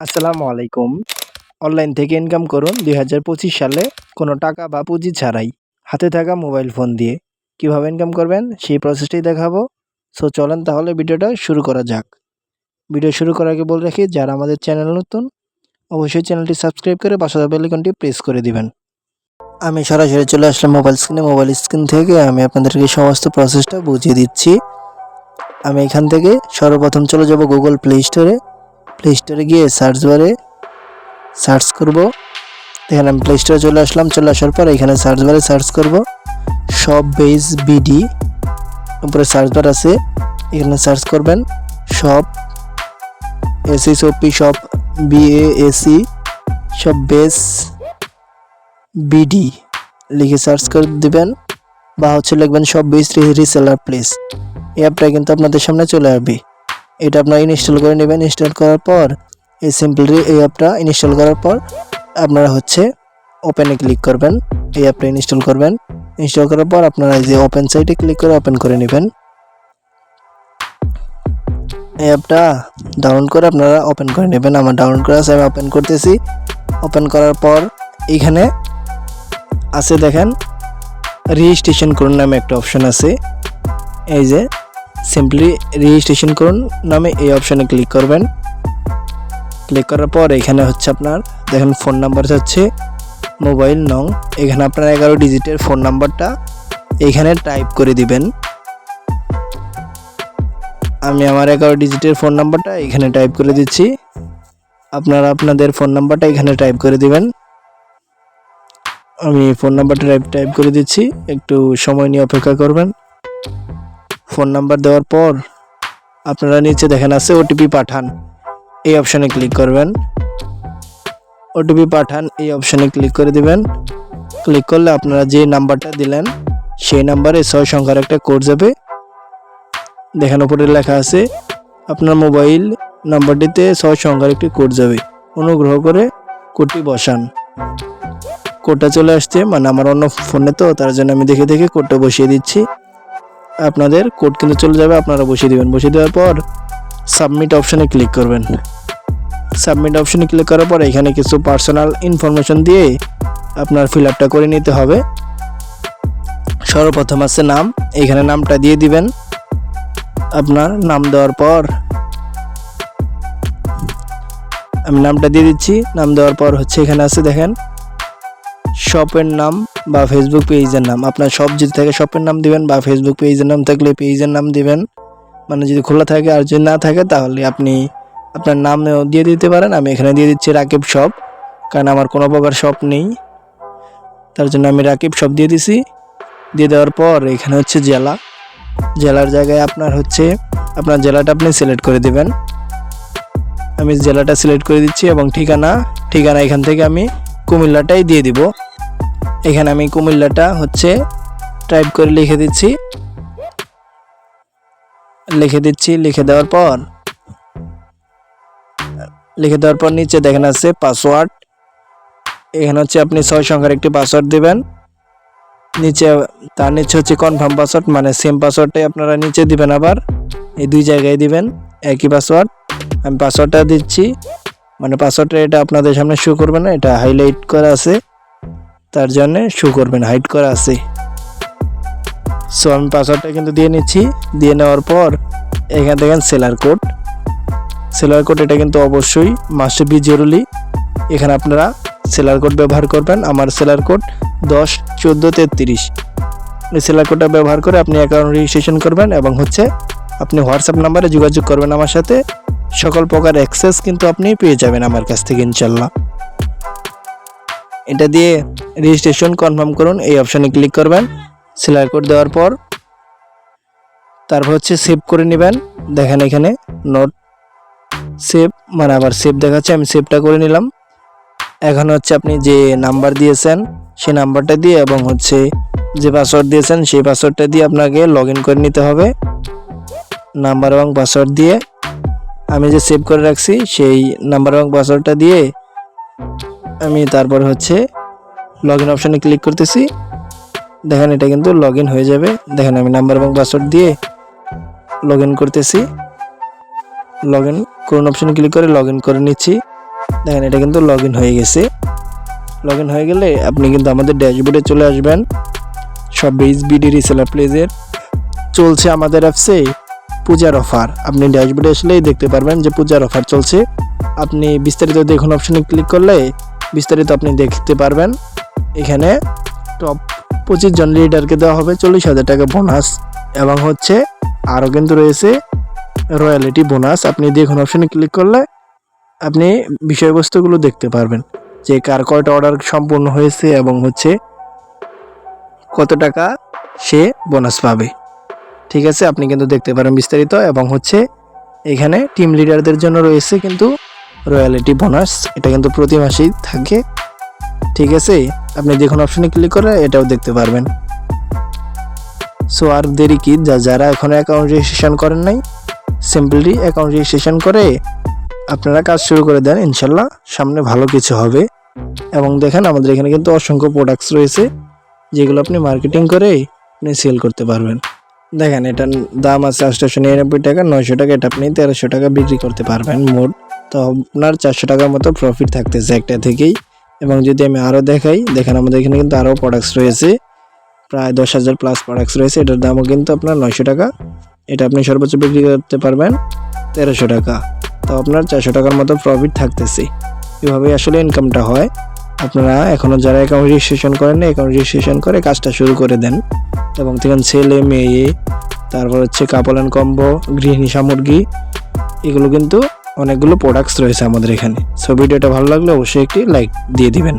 আসসালামু আলাইকুম। অনলাইন থেকে ইনকাম করুন দুই হাজার পঁচিশ সালে কোনো টাকা বা পুঁজি ছাড়াই হাতে থাকা মোবাইল ফোন দিয়ে। কীভাবে ইনকাম করবেন সেই প্রসেসটাই দেখাবো। সো চলেন তাহলে ভিডিওটা শুরু করা যাক। ভিডিও শুরু করার আগে বলে রাখি, যারা আমাদের চ্যানেল নতুন, অবশ্যই চ্যানেলটি সাবস্ক্রাইব করে পাশে বেলিকনটি প্রেস করে দিবেন। আমি সরাসরি চলে আসলাম মোবাইল স্ক্রিনে। মোবাইল স্ক্রিন থেকে আমি আপনাদেরকে সমস্ত প্রসেসটা বুঝিয়ে দিচ্ছি। আমি এখান থেকে সর্বপ্রথম চলে যাব গুগল প্লে স্টোরে। প্লে স্টোরে গিয়ে সার্চ বারে সার্চ করব। এখানে আমি প্লে স্টোরে চলে আসলাম। চলে আসার পর এখানে সার্চ বারে সার্চ করব। সব বেস বিডি উপরে সার্চ বার আছে। এখানে সার্চ করবেন সব এসি সপি সব বিএ এসি সব বেস বিডি লিখে সার্চ করে দিবেন বা হচ্ছে লিখবেন সব বেস রিসেলার প্লেস এই অ্যাপটা কিন্তু আপনাদের সামনে চলে আসবে। এটা আপনারা ইনস্টল করে নেবেন। ইনস্টল করার পর, এই সিম্পলি এই অ্যাপটা ইনস্টল করার পর আপনারা হচ্ছে ওপেনে ক্লিক করবেন। এই অ্যাপটা ইনস্টল করবেন। ইনস্টল করার পর আপনারা এই যে ওপেন সাইটে ক্লিক করে ওপেন করে নেবেন। এই অ্যাপটা ডাউনলোড করে আপনারা ওপেন করে নেবেন। আমার ডাউনলোড করা আছে, আমি ওপেন করতেছি। ওপেন করার পর এইখানে আছে দেখেন রেজিস্ট্রেশন করুন নামে একটা অপশন আছে। এই যে সিম্পলি রেজিস্ট্রেশন করুন, নামে এই অপশানে ক্লিক করবেন। ক্লিক করার পর এখানে হচ্ছে আপনার, দেখেন ফোন নাম্বার হচ্ছে মোবাইল নং, এখানে আপনার এগারো ডিজিটের ফোন নাম্বারটা এখানে টাইপ করে দিবেন। আমি আমার এগারো ডিজিটের ফোন নাম্বারটা এখানে টাইপ করে দিচ্ছি। আপনারা আপনাদের ফোন নাম্বারটা এখানে টাইপ করে দিবেন। আমি ফোন নাম্বারটা টাইপ টাইপ করে দিচ্ছি। একটু সময় নিয়ে অপেক্ষা করবেন। ফোন নাম্বার দেওয়ার পর আপনারা নিচে দেখেন আছে ওটিপি পাঠান। এই অপশানে ক্লিক করবেন। ওটিপি পাঠান, এই অপশানে ক্লিক করে দিবেন। ক্লিক করলে আপনারা যে নাম্বারটা দিলেন, সেই নাম্বারে ছয় সংখ্যার একটা কোড যাবে। দেখেন উপরে লেখা আছে, আপনার মোবাইল নাম্বারটিতে ছয় সংখ্যার একটি কোড যাবে। অনুগ্রহ করে কোডটি বসান। কোডটা চলে আসছে মানে আমার অন্য ফোনে তো, তার জন্য আমি দেখে দেখে কোডটা বসিয়ে দিচ্ছি। আপনাদের কোড কিন্তু চলে যাবে, আপনারা বসিয়ে দেবেন। বসিয়ে দেওয়ার পর সাবমিট অপশানে ক্লিক করবেন। সাবমিট অপশানে ক্লিক করার পর এখানে কিছু পার্সোনাল ইনফরমেশন দিয়ে আপনার ফিল আপটা করে নিতে হবে। সর্বপ্রথম আছে নাম, এখানে নামটা দিয়ে দিবেন। আপনার নাম দেওয়ার পর আমি নামটা দিয়ে দিচ্ছি। নাম দেওয়ার পর হচ্ছে এখানে আছে দেখেন শপের নাম বা ফেসবুক পেজের নাম। আপনার সব যদি থাকে শপের নাম দিবেন বা ফেসবুক পেজের নাম থাকলে পেজের নাম দিবেন। মানে যদি খোলা থাকে আর যদি না থাকে তাহলে আপনি আপনার নামও দিয়ে দিতে পারেন। আমি এখানে দিয়ে দিচ্ছি রাকিব শপ কারণ আমার কোনো প্রকার শপ নেই। তার জন্য আমি রাকিব শপ দিয়ে দিছি। দিয়ে দেওয়ার পর এখানে হচ্ছে জেলা। জেলার জায়গায় আপনার হচ্ছে, আপনার জেলাটা আপনি সিলেক্ট করে দিবেন। আমি জেলাটা সিলেক্ট করে দিচ্ছি এবং ঠিকানা ঠিকানা এখান থেকে আমি কুমিল্লাটাই দিয়ে দিব। এখানে আমি কুমিল্লাটা হচ্ছে টাইপ করে লিখে দিচ্ছি। লিখে দিচ্ছি, লিখে দেওয়ার পর, লিখে দেওয়ার পর নিচে দেখেন আছে পাসওয়ার্ড এখানে হচ্ছে আপনি ছয় সংখ্যার একটি পাসওয়ার্ড দিবেন। নিচে, তার নিচে হচ্ছে কনফার্ম পাসওয়ার্ড মানে সেম পাসওয়ার্ডটাই আপনারা নিচে দিবেন আবার। এই দুই জায়গায় দিবেন, একই পাসওয়ার্ড আমি পাসওয়ার্ডটা দিচ্ছি মানে পাসওয়ার্ডটা এটা আপনাদের সামনে শো করবে না, এটা হাইলাইট করা আছে। তার জন্য শো করবেন হাইড করা আছে। সো আমি পাসওয়ার্ডটা কিন্তু দিয়ে নিচ্ছি। দিয়ে নেওয়ার পর, এখানে দেখেন সেলার কোড সেলার কোড এটা কিন্তু অবশ্যই মাস্ট বি জরুরি। এখানে আপনারা সেলার কোড ব্যবহার করবেন। আমার সেলার কোড দশ, চোদ্দ, তেত্রিশ। এই সেলার কোডটা ব্যবহার করে আপনি অ্যাকাউন্ট রেজিস্ট্রেশন করবেন এবং হচ্ছে আপনি হোয়াটসঅ্যাপ নাম্বারে যোগাযোগ করবেন আমার সাথে। সকল প্রকার অ্যাক্সেস কিন্তু আপনি পেয়ে যাবেন আমার কাছ থেকে ইনশাল্লাহ এটা দিয়ে রেজিস্ট্রেশন কনফার্ম করুন, এই অপশানে ক্লিক করবেন সেলার কোড দেওয়ার পর তারপর হচ্ছে সেভ করে নেবেন। দেখেন এখানে নোট সেভ মানে আবার সেভ দেখাচ্ছে, আমি সেভটা করে নিলাম। এখন হচ্ছে আপনি যে নাম্বার দিয়েছেন, সেই নাম্বারটা দিয়ে এবং হচ্ছে যে পাসওয়ার্ড দিয়েছেন, সেই পাসওয়ার্ডটা দিয়ে আপনাকে লগ করে নিতে হবে। নাম্বার এবং পাসওয়ার্ড দিয়ে আমি যে সেভ করে রাখছি, সেই নাম্বার এবং পাসওয়ার্ডটা দিয়ে আমি তারপর হচ্ছে লগ ইন অপশানে ক্লিক করতেছি। দেখেন এটা কিন্তু লগ ইন হয়ে যাবে। দেখেন আমি নাম্বার এবং পাসওয়ার্ড দিয়ে লগ ইন করতেছি। লগ ইন করুন অপশানে ক্লিক করে লগ ইন করে নিচ্ছি। দেখেন এটা কিন্তু লগ ইন হয়ে গেছে। লগ ইন হয়ে গেলে আপনি কিন্তু আমাদের ড্যাশবোর্ডে চলে আসবেন। সব বিডি রিসেলার প্লেজের চলছে আমাদের অ্যাপসে পূজার অফার আপনি ড্যাশবোর্ডে আসলেই দেখতে পারবেন যে পূজার অফার চলছে। আপনি বিস্তারিত দেখুন অপশানে ক্লিক করলে বিস্তারিত আপনি দেখতে পারবেন। এখানে টপ পঁচিশ জন লিডারকে দেওয়া হবে চল্লিশ হাজার টাকা বোনাস এবং হচ্ছে আরও কিন্তু রয়েছে রয়্যালিটি বোনাস আপনি দেখুন অপশানে ক্লিক করলে আপনি বিষয়বস্তুগুলো দেখতে পারবেন যে কার কয়টা অর্ডার সম্পূর্ণ হয়েছে এবং হচ্ছে কত টাকা সে বোনাস পাবে। ঠিক আছে, আপনি কিন্তু দেখতে পারেন বিস্তারিত এবং হচ্ছে এখানে টিম লিডারদের জন্য রয়েছে কিন্তু রয়্যালিটি বোনাস, এটা কিন্তু প্রতি মাসেই থাকে। ঠিক আছে? আপনি যে কোনো অপশনে ক্লিক করে এটাও দেখতে পারবেন। সো আর দেরি কি? যা, যারা এখনও অ্যাকাউন্ট রেজিস্ট্রেশন করেন নাই সিম্পলি অ্যাকাউন্ট রেজিস্ট্রেশন করে আপনারা কাজ শুরু করে দেন, ইনশাল্লাহ সামনে ভালো কিছু হবে। এবং দেখেন, আমাদের এখানে কিন্তু অসংখ্য প্রোডাক্টস রয়েছে, যেগুলো আপনি মার্কেটিং করে আপনি সেল করতে পারবেন। দেখেন, এটার দাম আছে আটশোশো নিরানব্বই টাকা, নয়শো টাকা, এটা আপনি তেরোশো টাকা বিক্রি করতে পারবেন মোট। তো আপনার চারশো টাকার মতো প্রফিট থাকতেছে একটা থেকেই। এবং যদি আমি আরও দেখাই, দেখেন আমাদের এখানে কিন্তু আরও প্রোডাক্টস রয়েছে। প্রায় দশ হাজার প্লাস প্রোডাক্টস রয়েছে। এটার দামও কিন্তু আপনার নয়শো টাকা। এটা আপনি সর্বোচ্চ বিক্রি করতে পারবেন তেরোশো টাকা। তো আপনার চারশো টাকার মতো প্রফিট থাকতেছে। এভাবেই আসলে ইনকামটা হয়। আপনারা এখনও যারা অ্যাকাউন্ট রেজিস্ট্রেশন করেন না অ্যাকাউন্ট রেজিস্ট্রেশন করে কাজটা শুরু করে দেন। এবং দেখেন ছেলে, মেয়ে, তারপর হচ্ছে কাপল অ্যান্ড কম্বো গৃহিণী, সামগ্রী, এগুলো কিন্তু অনেকগুলো প্রোডাক্টস রয়েছে আমাদের এখানে। সো ভিডিওটা ভালো লাগলে অবশ্যই একটি লাইক দিয়ে দিবেন।